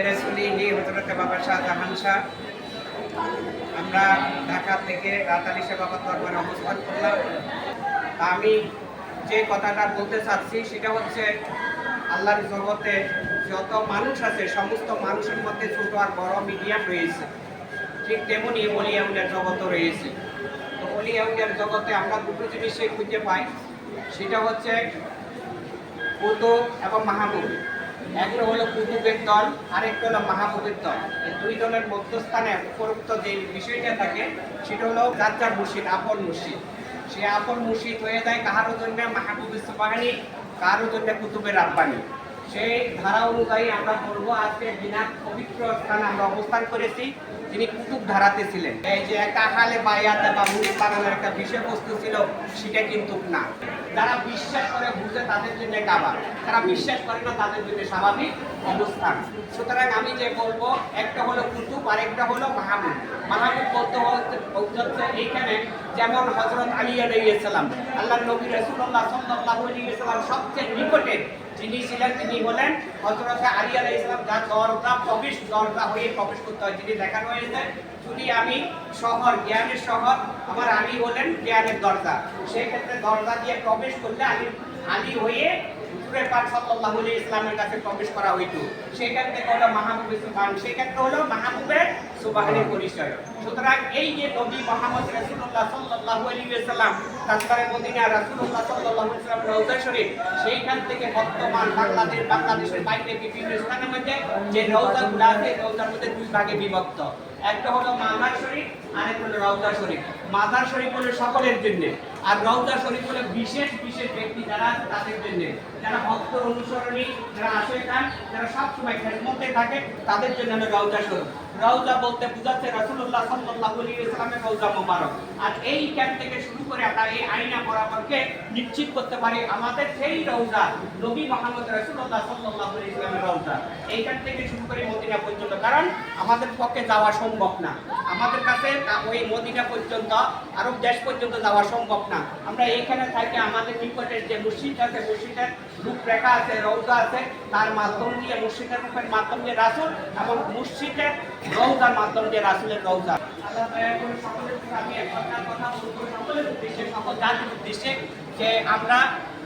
এরেসুলি নি হজরত বাবা শাহ জাহান শাহ। আমরা ঢাকা থেকে রাতালি সেবা দরবারে অবস্থান করলাম। আমি যে কথাটা বলতে চাচ্ছি, সেটা হচ্ছে আল্লাহর জগতে যত মানুষ আছে, সমস্ত মানুষের মধ্যে ছোট আর বড় মিডিয়াম রয়েছে। ঠিক তেমনি অলিয়াউলের জগতও রয়েছে। তো অলিয়াউলের জগতে আমরা দুটো জিনিসই খুঁজে পাই, সেটা হচ্ছে কুতুব এবং মাহবুব একটা হলো কুতুবের দল, আরেকটা হলো মাহবুবের দল। এই দুই দলের মধ্যস্থানে উপরোক্ত যে বিষয়টা থাকে, সেটা হলো যার মুর্শিদ, আপন মুর্শিদ। সে আপন মুর্শিদ হয়ে যায় কাহারও জন্য? মাহবুবের সুবাহানি কারও জন্য কুতুবের আব্বানি সেই ধারা অনুযায়ী আমরা বলব, আজকে বিনা পবিত্র স্থানে আমরা অবস্থান করেছি। তিনি কুতুব ধারাতে ছিলেন। এই যে একা হালে বায়াতে বা মুড়ি পালনের একটা বিষয়বস্তু ছিল, সেটা কিন্তু না। যারা বিশ্বাস করে বুঝে তাদের জন্য কাবা যারা বিশ্বাস করে না, তাদের জন্য স্বাভাবিক অবস্থান। সুতরাং আমি যে বলব, একটা হলো কুতুব আর একটা হলো মাহবুব। মাহবুব বলতে হচ্ছে এইখানে যেমন হজরত আলী আলাইসালাম আল্লাহ নবী রসুল্লাহ সাল্লাহ আলাইসালাম সবচেয়ে নিকটে যিনি ছিলেন, তিনি হলেন হজরত আলী আলাই ইসলাম যার দরজা প্রবেশ, দরজা হয়ে প্রবেশ করতে হয়। যিনি দেখানো হয়েছে। যদি আমি শহর জ্ঞানের শহর আমার আলী হলেন জ্ঞানের দরজা। সেক্ষেত্রে দরজা দিয়ে প্রবেশ করলে আলী আলী হয়ে হুজুরের পাক সাল্লাল্লাহু আলাইহি ইসলামের কাছে প্রবেশ করা হইতো। সেখান থেকে হলো মাহবুবের সুবহান? সেক্ষেত্রে হলো মাহবুবের সুবহানের পরিচয়। সুতরাং এই যে নবী মোহাম্মদ রাসূলুল্লাহ সাল্লাল্লাহু আলাইহি ওয়াসাল্লাম তাজবারে মদিনা রাসূলুল্লাহ সাল্লাল্লাহু আলাইহি ওয়াসাল্লাম রওজা শরীফ, সেইখান থেকে বর্তমান বাংলাদেশ বাংলাদেশের বাইরে বিভিন্ন স্থানের মধ্যে যে রওজাগুলো আছে রওজার মধ্যে দুই ভাগে বিভক্ত। একটা হলো মাজার শরীফ আরেকটা হলো রওজা শরীফ। মাজার শরীফ হলো সকলের জন্য। আর রওজা শরীফ হলো বিশেষ বিশেষ ব্যক্তি যারা তাদের জন্য। যারা ভক্ত অনুসরণী, যারা আসে খান যারা সবসময় মধ্যে থাকে, তাদের জন্য হলো রওজা শরীফ। রওজা বলতে বোঝাচ্ছে রাসূলুল্লাহ সাল্লাল্লাহু আলাইহি ওয়াসাল্লামের রওজা মোবারক। আর এই ক্যাম্প থেকে শুরু করে আমরা এই আইনা বরাবরকে নিশ্চিত করতে পারি আমাদের সেই রওজা নবী মুহাম্মদ রাসূলুল্লাহ সাল্লাল্লাহু আলাইহি ওয়াসাল্লামের রওজা। এইখান থেকে শুরু করে মদিনা পর্যন্ত, কারণ আমাদের পক্ষে যাওয়া সম্ভব না। আমাদের কাছে ওই মদিনা পর্যন্ত, আরব দেশ পর্যন্ত যাওয়া সম্ভব না। আমরা এইখানে থাকি, আমাদের নিকটের যে মসজিদ আছে, মসজিদের রূপরেখা আছে রৌজা আছে, তার মাধ্যম দিয়ে, মসজিদের রূপের মাধ্যম দিয়ে রাসুল এবং মসজিদের রৌজার মাধ্যম দিয়ে রাসুলের উদ্দেশ্যে যে আমরা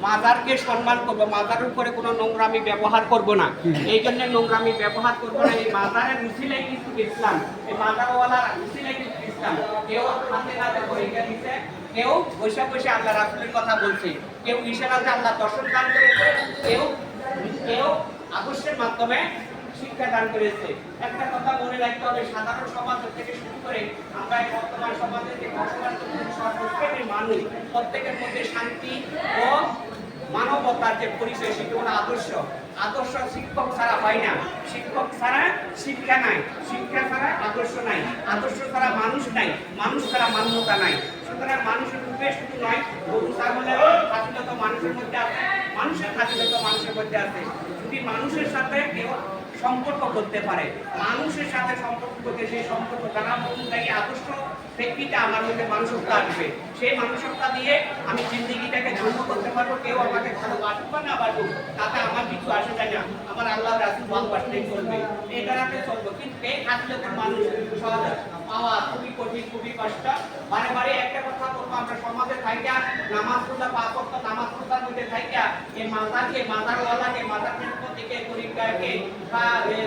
মাজারকে সম্মান করব, মাজারের উপরে কোনো নোংরামি ব্যবহার করব না। এই জন্য নোংরামি ব্যবহার করব না। এই মাজারের রুচিলাই কিন্তু ইসলাম এই মাজারওয়ালার রুচিলাই কিন্তু ইসলাম কেউ হাতে নাতে পরীক্ষা দিচ্ছে কেউ বসে বসে আল্লাহ রাসুলের কথা বলছে। কেউ ইশারাতে আল্লাহ দর্শন দান করেছে, কেউ কেউ আদর্শের মাধ্যমে শিক্ষা দান করেছে। একটা কথা মনে রাখতে হবে, সাধারণ সমাজ থেকে শুরু করে আমরা বর্তমান সমাজে যে বসবাস সর্বশ্রেণীর মানুষ, প্রত্যেকের মধ্যে শান্তি ও মানবতার যে পরিচয়, সেটি হলো আদর্শ। আদর্শ শিক্ষক ছাড়া হয় না। শিক্ষক ছাড়া শিক্ষা নাই। শিক্ষা ছাড়া আদর্শ নাই। আদর্শ ছাড়া মানুষ নাই। মানুষ ছাড়া মান্যতা নাই। সুতরাং মানুষের রূপে শুধু নয়, গরু ছাগলের খাতিলত মানুষের মধ্যে আছে। মানুষের খাতিলত মানুষের মধ্যে আছে। যদি মানুষের সাথে কেউ সম্পর্ক করতে পারে। মানুষের সাথে সম্পর্ক করতে সেই সম্পর্ক যারা অনুযায়ী আদর্শ ব্যক্তিটা আমার মধ্যে মানুষত্ব আসবে। সেই মানুষত্ব দিয়ে আমি জিন্দিগিটাকে ধন্য করতে পারব, কেউ আমাকে ভালোবাসুক বা না বাসুক তাতে আমার কিছু আসে যায় না। আমার আল্লাহ রাসুল ভালোবাসলেই চলবে। এই দ্বারাতে চলবো। কিন্তু এই খাতিলতের মানুষ পাওয়া খুবই কঠিন, খুবই কষ্ট। বারে বারে একটা কথা বলব, আমরা সমাজে থাইকা, নামাজ পড়লে পাঁচ নামাজ পড়ার মধ্যে থাইকা এই মাজারকে মাজারওয়ালাকে মাজার থেকে তরিকাকে বা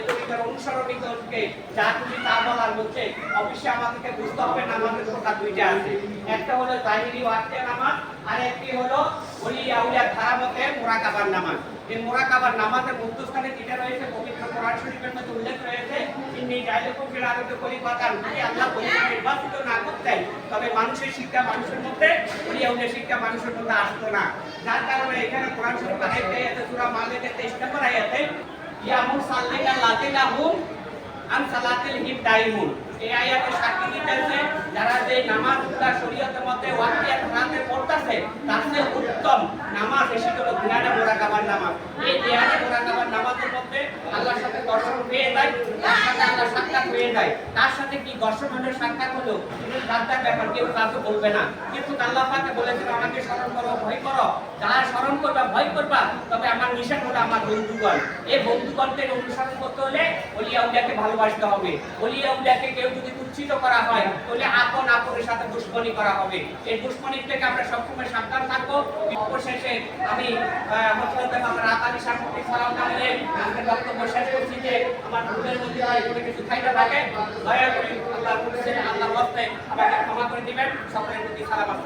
তরিকার অনুসরণীকে যা তুমি তা বলার হচ্ছে অবশ্যই আমাদেরকে বুঝতে হবে নামাজের প্রকার দুইটা আছে। একটা হলো জাহিরি ওয়াক্তে নামাজ আর একটি হলো ওলি আউলিয়া ধারা মতে মোরাকাবার নামাজ। এই মোরাকাবার নামাজের মধ্যস্থানে যেটা রয়েছে, পবিত্র কোরআন শরীফের মধ্যে উল্লেখ রয়েছে, ইন্নি জাইলুকুম ফিল আরদি খলিফাতান যদি আল্লাহ খলিফা নির্বাচিত না করতেন তবে মানুষের শিক্ষা মানুষের মধ্যে ওলি আউলিয়া শিক্ষা মানুষের মধ্যে আসতো না। যার কারণে এখানে কোরআন শরীফ আয়াতে আছে, সূরা মালিকের 23 নম্বর আয়াতে ইয়ামুর সাল্লাইনা লাতিনা হুম, আন সালাতিল হিব দাইমুন আল্লাহর সাথে দর্শন পেয়ে যায় আল্লাহ সাক্ষাৎ হয়ে যায়। তার সাথে কি দর্শন সাক্ষাৎ হলো? তার ব্যাপার, কেউ কাউকে বলবে না। কিন্তু আল্লাহ পাকে বলেছেন, আমাকে স্মরণ করো, ভয় করো। যারা স্মরণ করবা, ভয় করবা, তবে আমার নিশান হলো আমার বন্ধুগণ। এই বন্ধুগণকে অনুসরণ করতে হলে অলিয়া উলিয়াকে ভালোবাসতে হবে। অলিয়া উলিয়াকে কেউ যদি কুচ্ছিত করা হয়, তাহলে আপন আপনের সাথে দুশ্মনী করা হবে। এই দুশ্মনী থেকে আমরা সবসময় সাবধান থাকব। অবশেষে আমি আমার রাতালি সামনে সালাম জানিয়ে আজকে বক্তব্য শেষ করছি যে আমার ভুলের মধ্যে কোনো কিছু খাইতে থাকে। দয়া করে আল্লাহ আল্লাহ আমাকে ক্ষমা করে দিবেন। সকলের প্রতি সালাম।